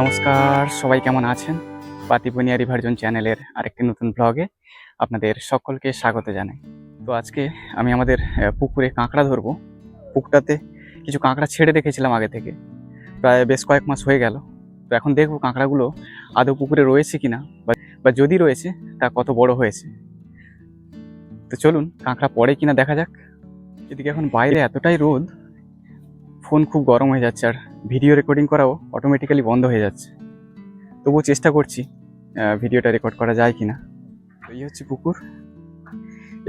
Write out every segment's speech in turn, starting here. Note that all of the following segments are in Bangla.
নমস্কার, সবাই কেমন আছেন? পাতিবনিয়া রিভার্জন চ্যানেলের আরেকটি নতুন ব্লগে আপনাদের সকলকে স্বাগত জানাই। তো আজকে আমি আমাদের পুকুরে কাঁকড়া ধরবো। পুকুরটাতে কিছু কাঁকড়া ছেড়ে রেখেছিলাম আগে থেকে। প্রায় বেশ কয়েক মাস হয়ে গেল। তো এখন দেখব কাঁকড়াগুলো আদৌ পুকুরে রয়েছে কিনা বা বা যদি রয়েছে, তা কত বড় হয়েছে। তো চলুন, কাঁকড়া পড়ে কিনা দেখা যাক। এদিকে এখন বাইরে এতটাই রোদ ফোন খুব গরম হয়ে যাচ্ছে আর ভিডিও রেকর্ডিং করাও অটোমেটিক্যালি বন্ধ হয়ে যাচ্ছে। তবুও চেষ্টা করছি ভিডিওটা রেকর্ড করা যায় কিনা। তো এই হচ্ছে পুকুর।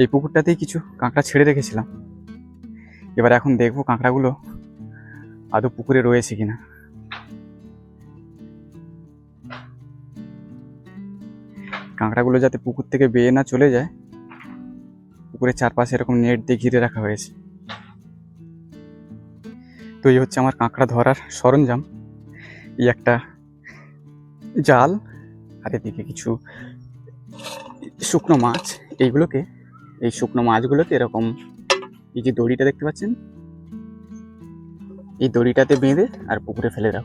এই পুকুরটাতেই কিছু কাঁকড়া ছেড়ে রেখেছিলাম। এবার এখন দেখব কাঁকড়াগুলো আদৌ পুকুরে রয়েছে কিনা। কাঁকড়াগুলো যাতে পুকুর থেকে বেয়ে না চলে যায়, পুকুরের চারপাশে এরকম নেট দিয়ে ঘিরে রাখা হয়েছে। তো এই হচ্ছে আমার কাঁকড়া ধরার সরঞ্জাম। এই একটা জাল, আর এদিকে কিছু শুকনো মাছ। এইগুলোকে, এই শুকনো মাছগুলোকে এরকম এই যে দড়িটা দেখতে পাচ্ছেন? এই দড়িটাতে বেঁধে আর পুকুরে ফেলে দাও।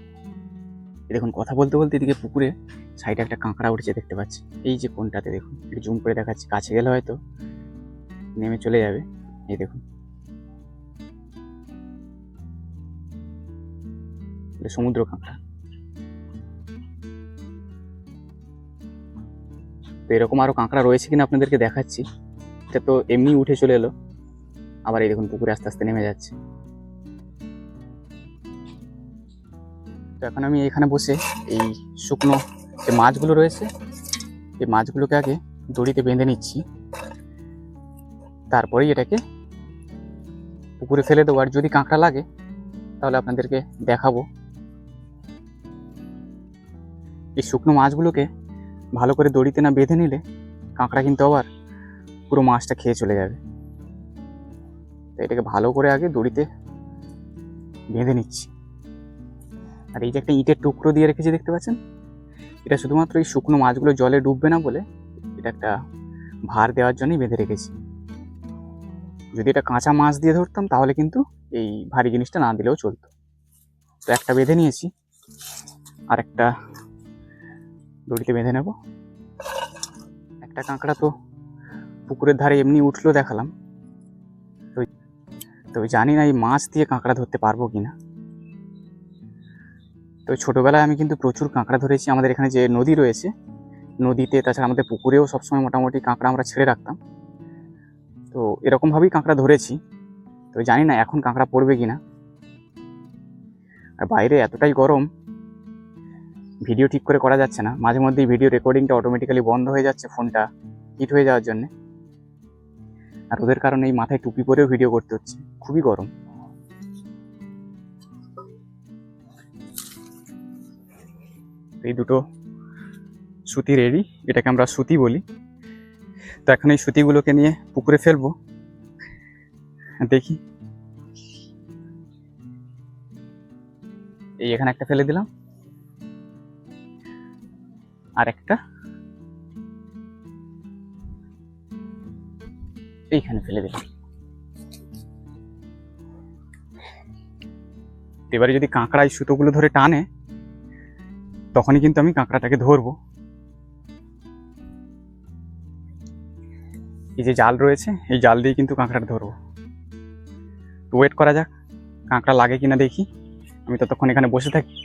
দেখুন, কথা বলতে বলতে এদিকে পুকুরে সাইডে একটা কাঁকড়া উঠেছে দেখতে পাচ্ছি। এই যে কোনটাতে দেখুন, একটু জুম করে দেখাচ্ছি। কাছে গেলে হয়তো নেমে চলে যাবে। এই দেখুন। সমুদ্র কাঁকড়া। তো এরকম আরও কাঁকড়া রয়েছে কিনা আপনাদেরকে দেখাচ্ছি। এটা তো এমনি উঠে চলে এলো। আবার এই দেখুন পুকুরে আস্তে আস্তে নেমে যাচ্ছে। তো এখন আমি এখানে বসে এই শুকনো যে মাছগুলো রয়েছে, এই মাছগুলোকে আগে দড়িতে বেঁধে নিচ্ছি। তারপরেই এটাকে পুকুরে ফেলে দেবো। আর যদি কাঁকড়া লাগে, তাহলে আপনাদেরকে দেখাবো। এই শুকনো মাছগুলোকে ভালো করে দড়িতে না বেঁধে নিলে কাঁকড়া কিন্তু আবার পুরো মাছটা খেয়ে চলে যাবে। তো এটাকে ভালো করে আগে দড়িতে বেঁধে নিচ্ছি। আর এই যে একটা ইটের টুকরো দিয়ে রেখেছি দেখতে পাচ্ছেন? এটা শুধুমাত্র এই শুকনো মাছগুলো জলে ডুববে না বলে এটা একটা ভার দেওয়ার জন্যই বেঁধে রেখেছি। যদি এটা কাঁচা মাছ দিয়ে ধরতাম তাহলে কিন্তু এই ভারী জিনিসটা না দিলেও চলতো। তো একটা বেঁধে নিয়েছি, আর একটা দড়িতে বেঁধে নেব। একটা কাঁকড়া তো পুকুরের ধারে এমনি উঠল দেখালাম। তো জানি না এই মাছ দিয়ে কাঁকড়া ধরতে পারব কি না তো ছোটোবেলায় আমি কিন্তু প্রচুর কাঁকড়া ধরেছি। আমাদের এখানে যে নদী রয়েছে, নদীতে তাছাড়া আমাদের পুকুরেও সবসময় মোটামুটি কাঁকড়া আমরা ছেড়ে রাখতাম। তো এরকমভাবেই কাঁকড়া ধরেছি। তো জানি না এখন কাঁকড়া পড়বে কি না আর বাইরে এতটাই গরম ভিডিও ঠিক করে করা যাচ্ছে না। মাঝে মধ্যেই ভিডিও রেকর্ডিংটা অটোমেটিক্যালি বন্ধ হয়ে যাচ্ছে ফোনটা হিট হয়ে যাওয়ার জন্য। আর ওদের কারণে এই মাথায় টুপি পরেও ভিডিও করতে হচ্ছে। খুবই গরম। এই দুটো সুতি রেডি। এটাকে আমরা সুতি বলি। তো এখন এই সুতিগুলোকে নিয়ে পুকুরে ফেলব। দেখি। এই এখানে একটা ফেলে দিলাম। আর একটা এইখানে ফেলে দিলাম। এবারে যদি কাঁকড়া এই সুতোগুলো ধরে টানে, তখনই কিন্তু আমি কাঁকড়াটাকে ধরবো। এই যে জাল রয়েছে, এই জাল দিয়ে কিন্তু কাঁকড়াটা ধরবো। ওয়েট করা যাক, কাঁকড়া লাগে কিনা দেখি। আমি ততক্ষণ এখানে বসে থাকি।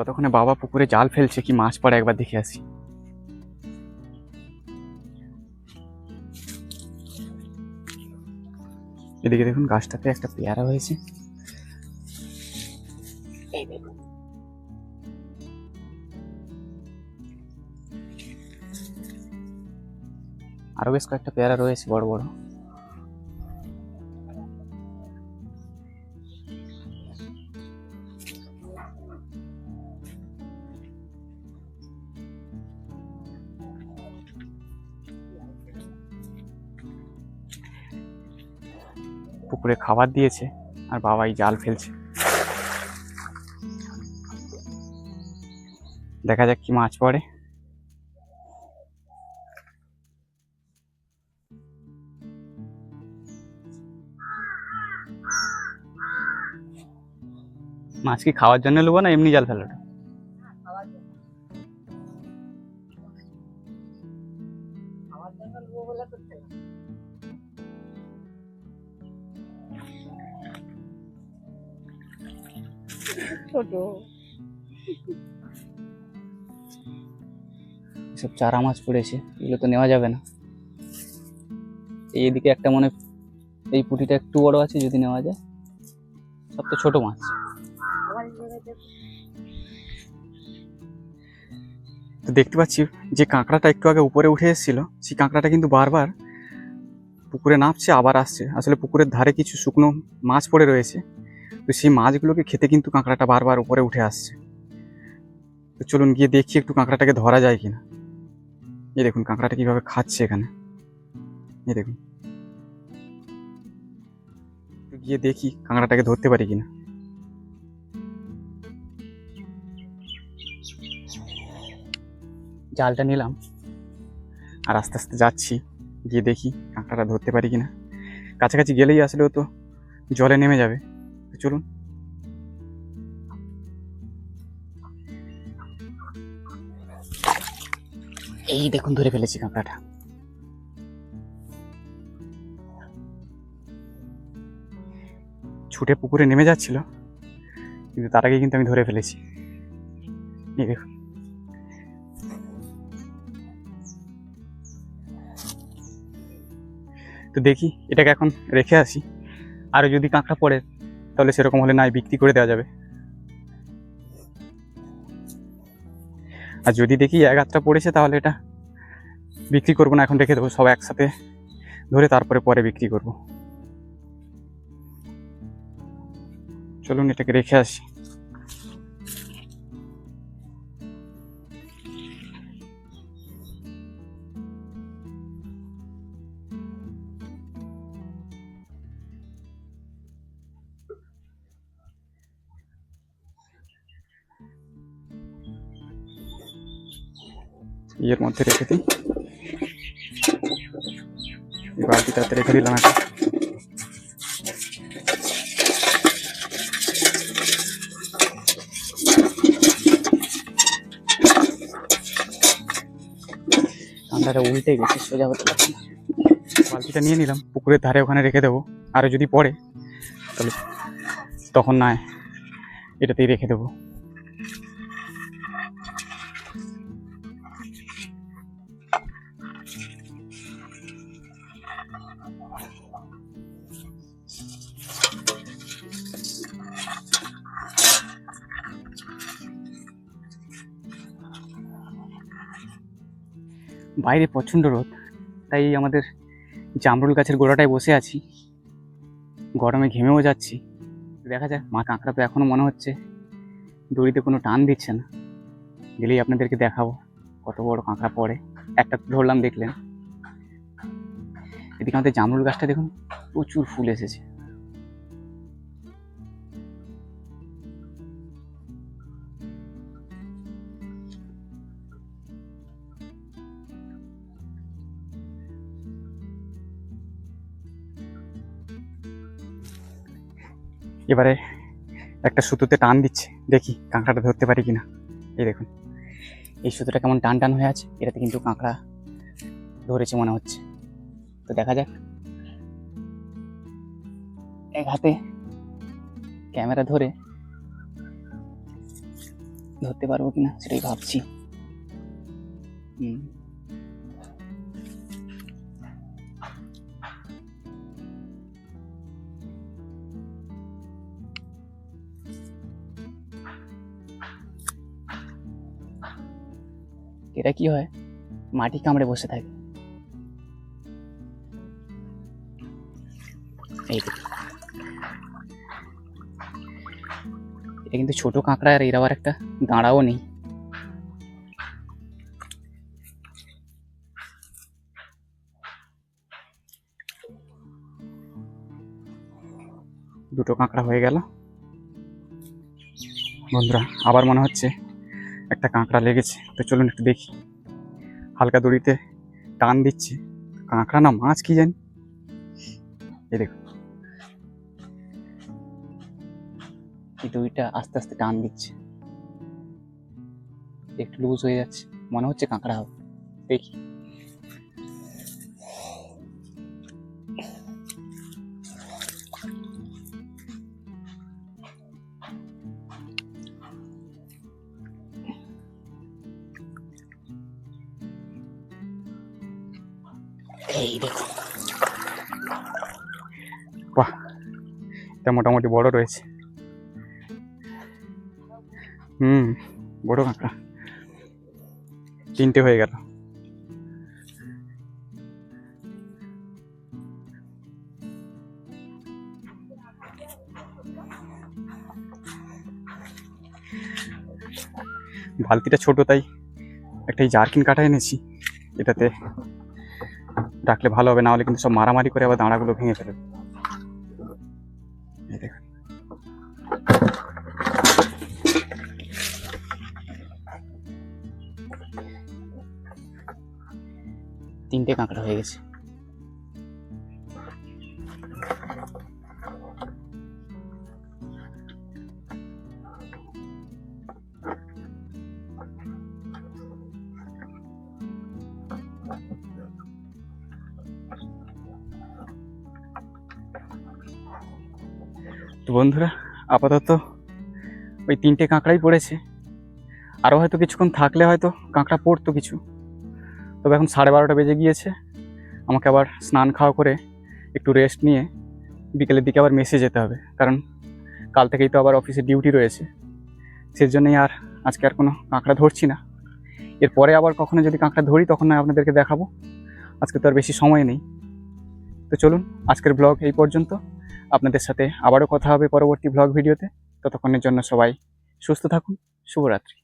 ততক্ষণে বাবা পুকুরে জাল ফেলছে কি মাছ পড়ে একবার দেখে আসি। এদিকে দেখুন গাছটাতে একটা পেয়ারা হয়েছে আরও বেশ কয়েকটা পেয়ারা রয়েছে বড় বড়। পুকুরে খাবার দিয়েছে আর বাবাই জাল ফেলছে। দেখা যাক কি মাছ পড়ে। মাছ কি খাওয়ার জন্য নেব না এমনি জাল ফেলাটা ছোট। চারা মাছ পড়েছে, এগুলো তো নেওয়া যাবে না। এইদিকে একটা মনে, এই পুঁটিটা একটু বড় আছে, যদি নেওয়া যায়। সব তো ছোট মাছ। তো দেখতে পাচ্ছি যে কাঁকড়াটা একটু আগে উপরে উঠে এসেছিল, সেই কাঁকড়াটা কিন্তু বারবার পুকুরে নামছে, আবার আসছে। আসলে পুকুরের ধারে কিছু শুকনো মাছ পড়ে রয়েছে। তো সেই মাছগুলোকে খেতে কিন্তু কাঁকড়াটা বারবার উপরে উঠে আসছে। তো চলুন গিয়ে দেখি একটু কাঁকড়াটাকে ধরা যায় কিনা। এই দেখুন কাঁকড়াটা কীভাবে খাচ্ছে এখানে। এই দেখুন। গিয়ে দেখি কাঁকড়াটাকে ধরতে পারি কিনা। জালটা নিলাম। আর আস্তে আস্তে যাচ্ছি, গিয়ে দেখি কাঁকড়াটা ধরতে পারি কিনা। কাছাকাছি গেলেই আসলেও তো জলে নেমে যাবে। চলুন। এই দেখুন ধরে ফেলেছি কাঁকড়াটা। ছুটে পুকুরে নেমে যাচ্ছিল কিন্তু তার আগে কিন্তু আমি ধরে ফেলেছি। এই দেখুন। তো দেখি এটাকে এখন রেখে আসি। আর যদি কাঁকড়া পড়ে তাহলে সেরকম হলে নাই, বিক্রি করে দেওয়া যাবে। আর যদি দেখি এক হাতটা পড়েছে তাহলে এটা বিক্রি করব না, এখন রেখে দেবো সব একসাথে ধরে তারপরে পরে বিক্রি করব। চলুন এটাকে রেখে আসি। ইয়ের মধ্যে রেখে দিই। এই বালতিটাতে রেখে দিলাম একটা ঠান্ডাটা উল্টে গেছে সোজা হতে পারছি না। বালতিটা নিয়ে নিলাম পুকুরের ধারে ওখানে রেখে দেবো। আর যদি পড়ে তাহলে তখন নয় এটাতেই রেখে দেবো। বাইরে প্রচণ্ড রোদ, তাই আমাদের জামরুল গাছের গোড়াটায় বসে আছি। গরমে ঘেমেও যাচ্ছি। দেখা যাক মা কাঁকড়া তো এখনও মনে হচ্ছে। দড়িতে কোনো টান দিচ্ছে না। গেলেই আপনাদেরকে দেখাবো কত বড় কাঁকড়া পড়ে। একটা ধরলাম দেখলেন। এদিকে আমাদের জামরুল গাছটা দেখুন, প্রচুর ফুল এসেছে। এবারে একটা সুতোতে টান দিচ্ছে, দেখি কাঁকড়াটা ধরতে পারি কিনা। এই দেখুন, এই সুতোটা কেমন টান টান হয়ে আছে, এটাতে কিন্তু কাঁকড়া ধরেছে মনে হচ্ছে। তো দেখা যাক। এক হাতে ক্যামেরা ধরে ধরতে পারব কিনা সেটাই ভাবছি। হুম। এটা কি হয়? মাটি কামড়ে বসে থাকে। এই দেখুন। এটা কিন্তু ছোট কাঁকড়া আর এর আবার একটা দাঁড়াও নেই। দুটো কাঁকড়া হয়ে গেল। বন্ধুরা, আবার মনে হচ্ছে একটা কাঁকড়া লেগেছে। তো চলুন একটু দেখি। হালকা দড়িতে টান দিচ্ছে। কাঁকড়া না মাছ কি জানি? এই দেখুন এই দড়িটা আস্তে আস্তে টান দিচ্ছে। একটু লুজ হয়ে যাচ্ছে। মনে হচ্ছে কাঁকড়া হবে। দেখি। এই দেখো বাহ! এটা মোটামুটি বড় রয়েছে। হুম, বড় কাঁকড়া। তিনটে হয়ে গেল। বালতিটা ছোট, তাই একটা জার্কিন কাটা এনেছি। এটাতে রাখলে ভালো হবে, না হলে কিন্তু সব মারামারি করে আবার দাঁড়াগুলো ভেঙে ফেলবে। দেখুন। তিনটে কাঁকড়া হয়ে গেছে। তো বন্ধুরা, আপাতত ওই তিনটে কাঁকড়াই পড়েছে। আরও হয়তো কিছুক্ষণ থাকলে হয়তো কাঁকড়া পড়তো কিছু। তবে এখন সাড়ে বারোটা বেজে গিয়েছে। আমাকে আবার স্নান খাওয়া করে একটু রেস্ট নিয়ে বিকেলের দিকে আবার মেসে যেতে হবে। কারণ কাল থেকেই তো আবার অফিসে ডিউটি রয়েছে। সেজন্যই আর আজকে আর কোনো কাঁকড়া ধরছি না। এরপরে আবার কখনো যদি কাঁকড়া ধরি, তখন না আপনাদেরকে দেখাবো। আজকে তো আর বেশি সময় নেই। তো চলুন, আজকের ব্লগ এই পর্যন্ত। আপনাদের সাথে আবারও কথা হবে পরবর্তী ব্লগ ভিডিওতে। ততক্ষণের জন্য সবাই সুস্থ থাকুন। শুভরাত্রি।